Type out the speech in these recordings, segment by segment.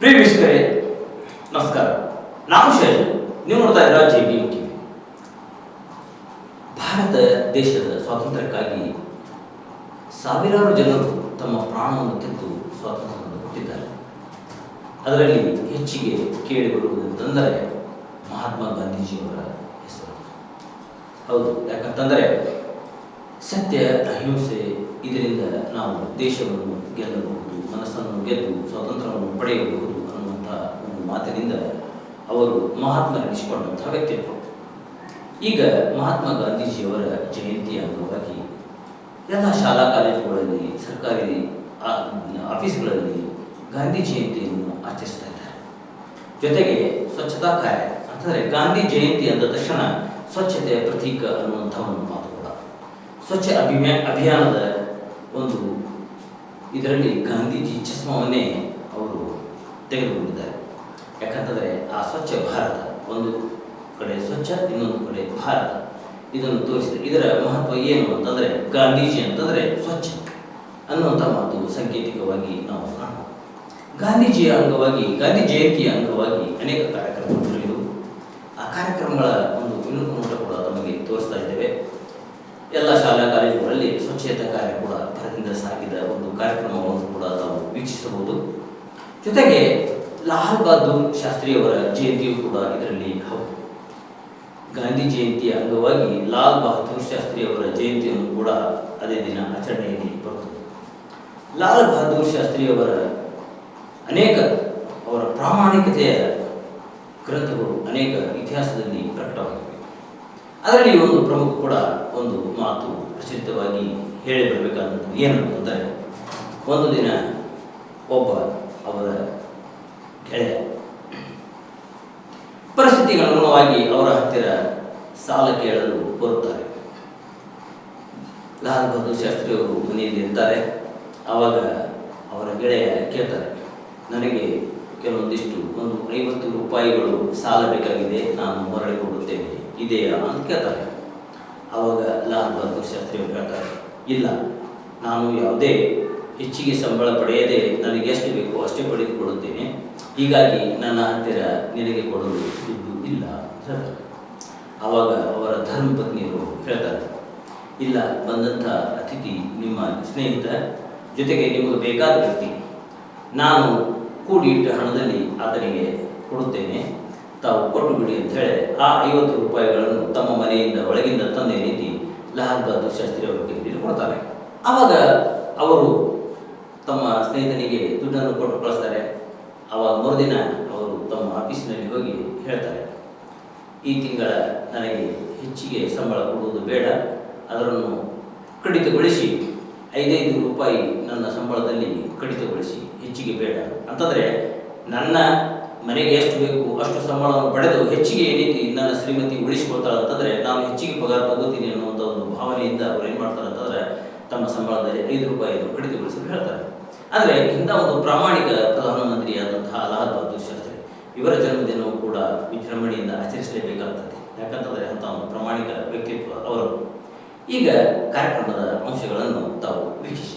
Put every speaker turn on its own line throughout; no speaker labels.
ಪ್ರಿಯ ನಮಸ್ಕಾರ. ನಾನು ಶೈಲ್ ನೀವು ನೋಡ್ತಾ ಇದ್ದೀರಾ ಜೆ ಬಿ ಟಿವಿ ಭಾರತ ದೇಶದ ಸ್ವಾತಂತ್ರ್ಯಕ್ಕಾಗಿ ಸಾವಿರಾರು ಜನರು ತಮ್ಮ ಪ್ರಾಣವನ್ನು ತೆಗೆದು ಸ್ವಾತಂತ್ರ್ಯವನ್ನು ಕೊಟ್ಟಿದ್ದಾರೆ. ಅದರಲ್ಲಿ ಹೆಚ್ಚಿಗೆ ಕೇಳಿಬರುವುದೆಂದರೆ ಮಹಾತ್ಮ ಗಾಂಧೀಜಿಯವರ ಹೆಸರು. ಹೌದು, ಯಾಕಂತಂದರೆ ಸತ್ಯ, ಅಹಿಂಸೆ ಇದರಿಂದ ನಾವು ದೇಶವನ್ನು ಗೆಲ್ಲಬಹುದು, ಮನಸ್ಸನ್ನು ಗೆದ್ದು ಸ್ವಾತಂತ್ರ್ಯವನ್ನು ಪಡೆಯಬಹುದು ಅನ್ನುವಂಥ ಒಂದು ಮಾತಿನಿಂದ ಅವರು ಮಹಾತ್ಮ ಮಹಾತ್ಮರೆನಿಸಿಕೊಂಡಂತಹ ವ್ಯಕ್ತಿತ್ವ. ಈಗ ಮಹಾತ್ಮ ಗಾಂಧೀಜಿಯವರ ಜಯಂತಿಯ ಅಂಗವಾಗಿ ಎಲ್ಲ ಶಾಲಾ ಕಾಲೇಜುಗಳಲ್ಲಿ, ಸರ್ಕಾರಿ ಆಫೀಸ್ಗಳಲ್ಲಿ ಗಾಂಧಿ ಜಯಂತಿಯನ್ನು ಆಚರಿಸ್ತಾ ಇದ್ದಾರೆ. ಜೊತೆಗೆ ಸ್ವಚ್ಛತಾ ಕಾರ್ಯ ಅಂತಂದರೆ ಗಾಂಧಿ ಜಯಂತಿ ಅಂದ ತಕ್ಷಣ ಸ್ವಚ್ಛತೆಯ ಪ್ರತೀಕ ಅನ್ನುವಂಥ ಒಂದು ಮಾತು ಕೂಡ. ಸ್ವಚ್ಛ ಅಭಿಮ್ಯಾ ಅಭಿಯಾನದ ಒಂದು ಇದರಲ್ಲಿ ಗಾಂಧೀಜಿ ಚಸ್ಮವನ್ನೇ ಅವರು ತೆಗೆದುಕೊಂಡಿದ್ದಾರೆ. ಯಾಕಂತಂದರೆ ಆ ಸ್ವಚ್ಛ ಭಾರತ, ಒಂದು ಕಡೆ ಸ್ವಚ್ಛ, ಇನ್ನೊಂದು ಕಡೆ ಭಾರತ. ಇದನ್ನು ತೋರಿಸಿದೆ. ಇದರ ಮಹತ್ವ ಏನು ಅಂತಂದರೆ ಗಾಂಧೀಜಿ ಅಂತಂದರೆ ಸ್ವಚ್ಛ ಅನ್ನುವಂಥ ಮಾತು ಸಾಂಕೇತಿಕವಾಗಿ ನಾವು ಕಾಣಬಹುದು ಗಾಂಧೀಜಿಯ ಅಂಗವಾಗಿ, ಗಾಂಧಿ ಜಯಂತಿಯ ಅಂಗವಾಗಿ ಅನೇಕ ಕಾರ್ಯಕ್ರಮಗಳು ಆ ಕಾರ್ಯಕ್ರಮಗಳ ಒಂದು ಶಾಲಾ ಕಾಲೇಜುಗಳಲ್ಲಿ ಸ್ವಚ್ಛತಾ ಕಾರ್ಯ ಕೂಡ ಭರದಿಂದ ಸಾಗಿದ ಒಂದು ಕಾರ್ಯಕ್ರಮವನ್ನು ಕೂಡ ನಾವು ವೀಕ್ಷಿಸಬಹುದು. ಜೊತೆಗೆ ಲಾಲ್ ಬಹದ್ದೂರ್ ಶಾಸ್ತ್ರಿಯವರ ಜಯಂತಿಯು ಕೂಡ ಇದರಲ್ಲಿ ಹೌದು. ಗಾಂಧಿ ಜಯಂತಿಯ ಅಂಗವಾಗಿ ಲಾಲ್ ಬಹದ್ದೂರ್ ಶಾಸ್ತ್ರಿಯವರ ಜಯಂತಿಯನ್ನು ಕೂಡ ಅದೇ ದಿನ ಆಚರಣೆಯಲ್ಲಿ ಬರುತ್ತದೆ ಲಾಲ್ ಬಹದ್ದೂರ್ ಶಾಸ್ತ್ರಿಯವರ ಅನೇಕ ಅವರ ಪ್ರಾಮಾಣಿಕತೆಯ ಗ್ರಂಥಗಳು ಅನೇಕ ಇತಿಹಾಸದಲ್ಲಿ ಪ್ರಕಟವಾಗಿವೆ. ಅದರಲ್ಲಿ ಒಂದು ಪ್ರಮುಖ ಕೂಡ ಒಂದು ಮಾತು ಪ್ರಸಿದ್ಧವಾಗಿ ಹೇಳಿ ಏನು ಅಂತಂದರೆ ಒಂದು ದಿನ ಒಬ್ಬ ಅವರ ಗೆಳೆಯ ಪರಿಸ್ಥಿತಿಗೆ ಅನುಗುಣವಾಗಿ ಅವರ ಹತ್ತಿರ ಸಾಲ ಕೇಳಲು ಬರುತ್ತಾರೆ. ಲಾಲ್ ಬಹದ್ದೂರ್ ಶಾಸ್ತ್ರಿ ಅವರು ಮನೆಯಲ್ಲಿ ಇರ್ತಾರೆ. ಆವಾಗ ಅವರ ಗೆಳೆಯ ಕೇಳ್ತಾರೆ, ನನಗೆ ಕೆಲವೊಂದಿಷ್ಟು ಒಂದು ಐವತ್ತು ರೂಪಾಯಿಗಳು ಸಾಲ ಬೇಕಾಗಿದೆ, ನಾನು ಮರಳಿ ಕೊಡುತ್ತೇನೆ. ಇದೆಯಾ ಅಂತ ಕೇಳ್ತಾರೆ. ಆವಾಗ ಲಾಲ್ ಬಹದ್ದೂರ್ ಶಾಸ್ತ್ರಿ ಕೇಳ್ತಾರೆ ಇಲ್ಲ, ನಾನು ಯಾವುದೇ ಹೆಚ್ಚಿಗೆ ಸಂಬಳ ಪಡೆಯದೆ ನನಗೆ ಎಷ್ಟು ಬೇಕೋ ಅಷ್ಟೇ ಪಡೆದುಕೊಳ್ಳುತ್ತೇನೆ. ಹೀಗಾಗಿ ನನ್ನ ಹತ್ತಿರ ನಿನಗೆ ಕೊಡಲು ದುಡ್ಡು ಇಲ್ಲ ಅಂತ ಹೇಳ್ತಾರೆ. ಆವಾಗ ಅವರ ಧರ್ಮಪತ್ನಿಯರು ಹೇಳ್ತಾರೆ, ಇಲ್ಲ, ಬಂದಂಥ ಅತಿಥಿ ನಿಮ್ಮ ಸ್ನೇಹಿತ ಜೊತೆಗೆ ನಿಮಗೆ ಬೇಕಾದ ವ್ಯಕ್ತಿ, ನಾನು ಕೂಡಿಟ್ಟ ಹಣದಲ್ಲಿ ಆತನಿಗೆ ಕೊಡುತ್ತೇನೆ. ತಾವು ಕೊಟ್ಟು ಬಿಡಿ ಅಂತ ಹೇಳಿ ಆ ಐವತ್ತು ರೂಪಾಯಿಗಳನ್ನು ತಮ್ಮ ಮನೆಯಿಂದ, ಒಳಗಿಂದ ತಂದೆ ರೀತಿ ಲಾಲ್ ಬಹದ್ದೂರ್ ಶಾಸ್ತ್ರಿ ಅವರ ಕೈಯಲ್ಲಿ ಕೊಡ್ತಾರೆ. ಆವಾಗ ಅವರು ತಮ್ಮ ಸ್ನೇಹಿತನಿಗೆ ದುಡ್ಡನ್ನು ಕೊಟ್ಟು ಕಳಿಸ್ತಾರೆ. ಆವಾಗ ಮರುದಿನ ಅವರು ತಮ್ಮ ಆಫೀಸಿನಲ್ಲಿ ಹೋಗಿ ಹೇಳ್ತಾರೆ, ಈ ತಿಂಗಳ ನನಗೆ ಹೆಚ್ಚಿಗೆ ಸಂಬಳ ಕೊಡುವುದು ಬೇಡ. ಅದನ್ನು ಕಡಿತಗೊಳಿಸಿ, ಐದೈದು ರೂಪಾಯಿ ನನ್ನ ಸಂಬಳದಲ್ಲಿ ಕಡಿತಗೊಳಿಸಿ, ಹೆಚ್ಚಿಗೆ ಬೇಡ. ಅಂತಂದರೆ ನನ್ನ ಮನೆಗೆ ಎಷ್ಟು ಬೇಕು ಅಷ್ಟು ಸಂಬಳವನ್ನು ಪಡೆದು ಹೆಚ್ಚಿಗೆ ಏನೈತಿ ನನ್ನ ಶ್ರೀಮತಿ ಉಳಿಸ್ಕೊಳ್ತಾರೆ ಅಂತಂದ್ರೆ ನಾನು ಹೆಚ್ಚಿಗೆ ಪಗಾರ ತಗೋತೀನಿ ಅನ್ನುವಂಥ ಒಂದು ಭಾವನೆಯಿಂದ ಅವ್ರು ಏನು ಮಾಡ್ತಾರೆ ಅಂತಂದ್ರೆ ತಮ್ಮ ಸಂಬಳದಲ್ಲಿ ಐದು ರೂಪಾಯಿ ಕಡಿತಗೊಳಿಸಲು ಹೇಳ್ತಾರೆ. ಆದರೆ ಇಂಥ ಒಂದು ಪ್ರಾಮಾಣಿಕ ಪ್ರಧಾನಮಂತ್ರಿಯಾದಂತಹ ಲಾಲ್ ಬಹದ್ದೂರ್ ಶಾಸ್ತ್ರಿ ಇವರ ಜನ್ಮದಿನವೂ ಕೂಡ ವಿಜೃಂಭಣೆಯಿಂದ ಆಚರಿಸಲೇಬೇಕಾಗ್ತದೆ. ಯಾಕಂತಂದರೆ ಅಂತ ಒಂದು ಪ್ರಾಮಾಣಿಕ ವ್ಯಕ್ತಿತ್ವ ಅವರು ಈಗ ಕಾರ್ಯಕ್ರಮದ ಅಂಶಗಳನ್ನು ತಾವು ವೀಕ್ಷಿಸಿ.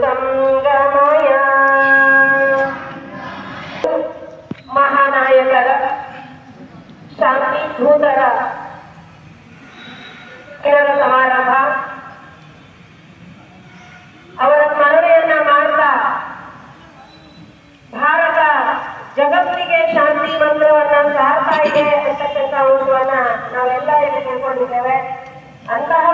ಅಮೃತಂ ಗಮಯ ಮಹಾನಾಯಕರ ಶಾಂತಿ ದೂತರ ದಿನದ ಸಮಾರಂಭ. ಅವರ ಸ್ಮರಣೆಯನ್ನ ಮಾಡ್ತಾ ಭಾರತ ಜಗತ್ತಿಗೆ ಶಾಂತಿ ಮಂತ್ರವನ್ನ ಸಾರ್ತಾ ಇದೆ ಅಂತಕ್ಕಂಥ ಅಂಶವನ್ನ ನಾವೆಲ್ಲ ಇಲ್ಲಿ ತಿಳ್ಕೊಂಡಿದ್ದೇವೆ. ಅಂತಹ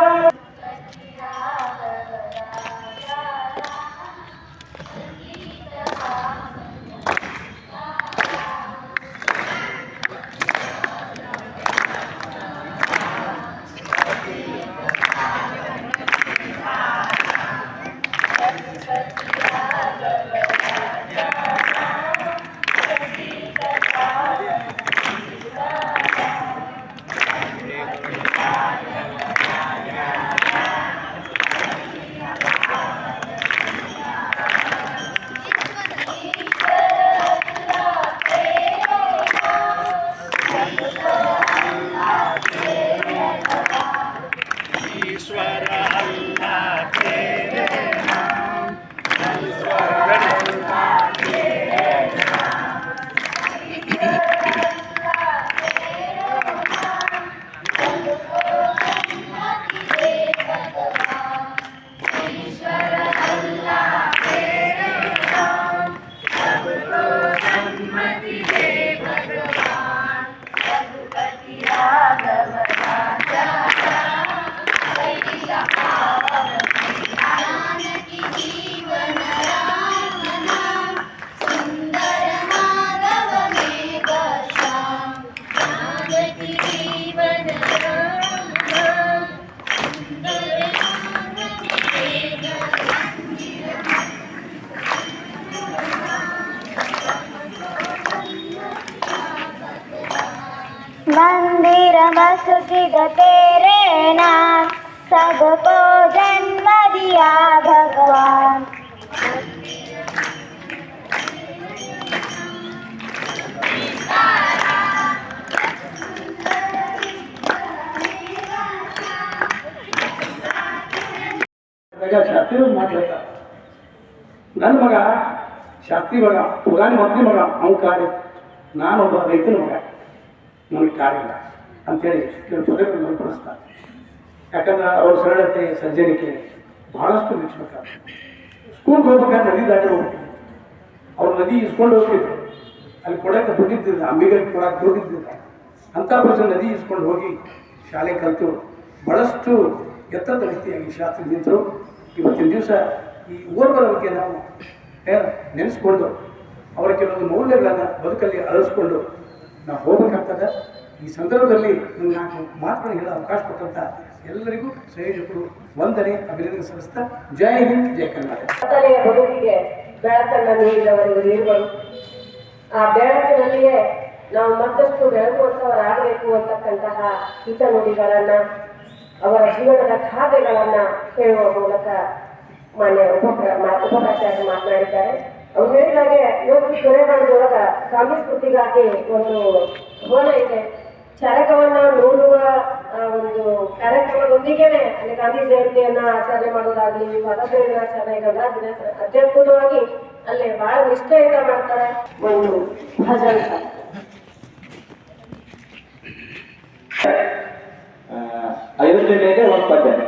वेद तेरे नाम सबको जन्म दिया भगवान
ಈಗ ಶಾಸ್ತ್ರಿ ಮಾತಾಡ್ತಾರೆ ನನ್ನ ಮಗ ಶಾಸ್ತ್ರಿ ಮಗ ಪುರಾಣಿ ಮಂತ್ರಿ ಮಗ ಅವ್ನ ಕಾರ್ಯ ನಾನೊಬ್ಬ ರೈತನ ಮಗ ನನಗೆ ಕಾರ್ಯ ಇಲ್ಲ ಅಂತೇಳಿ ಕೆಲವು ಪದಗಳನ್ನು ಯಾಕಂದ್ರೆ ಅವ್ರ ಸರಳತೆ ಸಜ್ಜನಿಕೆ ಬಹಳಷ್ಟು ಮೆಚ್ಚಬೇಕಾಗ್ತದೆ ಸ್ಕೂಲ್ಗೆ ಹೋಗ್ಬೇಕಾದ್ರೆ ನದಿ ದಾಟಿ ಹೋಗ್ಬೇಕು ಅವ್ರು ನದಿ ಇಸ್ಕೊಂಡು ಹೋಗ್ತಿದ್ರು. ಅಲ್ಲಿ ಕೊಡಕ್ಕೆ ದುಡ್ಡಿದ್ದಿಲ್ಲ ಅಂಬಿಗಳಿಗೆ ಕೊಡಕ್ಕೆ ದುಡ್ಡಿದ್ದಿಲ್ಲ. ಅಂಥ ನದಿ ಇಸ್ಕೊಂಡು ಹೋಗಿ ಶಾಲೆ ಕಲಿತು. ಬಹಳಷ್ಟು ಎತ್ತರದ ವ್ಯಕ್ತಿಯಾಗಿ ಶಾಸ್ತ್ರ ನಿಂತರು. ಇವತ್ತಿನ ದಿವಸ ಈ ಓರ್ವರ ಬಗ್ಗೆ ನಾವು ಏನು ನೆನೆಸ್ಕೊಂಡು ಅವರ ಕೆಲವೊಂದು ಮೌಲ್ಯಗಳನ್ನು ಬದುಕಲ್ಲಿ ಅಳಿಸ್ಕೊಂಡು ನಾವು ಹೋಗ್ಬೇಕಾಗ್ತದೆ. ಈ ಸಂದರ್ಭದಲ್ಲಿ ನಿಮ್ಗೆ ನಾಲ್ಕು ಮಾತುಗಳನ್ನು ಹೇಳೋ ಅವಕಾಶ ಕೊಟ್ಟಂತ ಎಲ್ಲರಿಗೂ ಸಂಯೋಜಕರು ವಂದನೆ, ಅಭಿನಂದನೆ ಸಲ್ಲಿಸ್ತಾ ಜೈ ಹಿಂದ್, ಜೈ ಕರ್ನಾಟಕ.
ಆ ನಾವು ಮತ್ತಷ್ಟು ಬೆಳಗುವಂತವರಾಗಬೇಕು ಅಂತಕ್ಕಂತಹ ಹಿತ ನುಡಿಗಳನ್ನ ಅವರ ಜೀವನದ ಖಾದೆಗಳನ್ನ ಹೇಳುವ ಮೂಲಕ ಮಾನ್ಯ ಉಪಪ್ರ ಉಪಪ್ರಾಚಾರ್ಯ ಮಾತನಾಡಿದ್ದಾರೆ. ಅವ್ರು ಹೇಳಿದಾಗೆ ಇವತ್ತು ಗಾಂಧಿ ಸ್ಮೃತಿಗಾಗಿ ಒಂದು ಭವನ ಇದೆ. ಚರಕವನ್ನ ನೋಡುವ ಒಂದು ಕಾರ್ಯಕ್ರಮದೊಂದಿಗೆನೆ ಅಲ್ಲಿ ಗಾಂಧಿ ಜಯಂತಿಯನ್ನ ಆಚರಣೆ ಮಾಡೋದಾಗ್ಲಿ ಸ್ವಾತಂತ್ರ್ಯ ಆಚರಣೆ ದಿನ ಅತ್ಯದ್ಭುತವಾಗಿ ಅಲ್ಲಿ ಬಹಳ ನಿಷ್ಠೆಯಿಂದ ಮಾಡ್ತಾರೆ ಒಂದು ಭಜನ್.
ಮೇಲೆ ಒಂದು ಪದ್ಯ.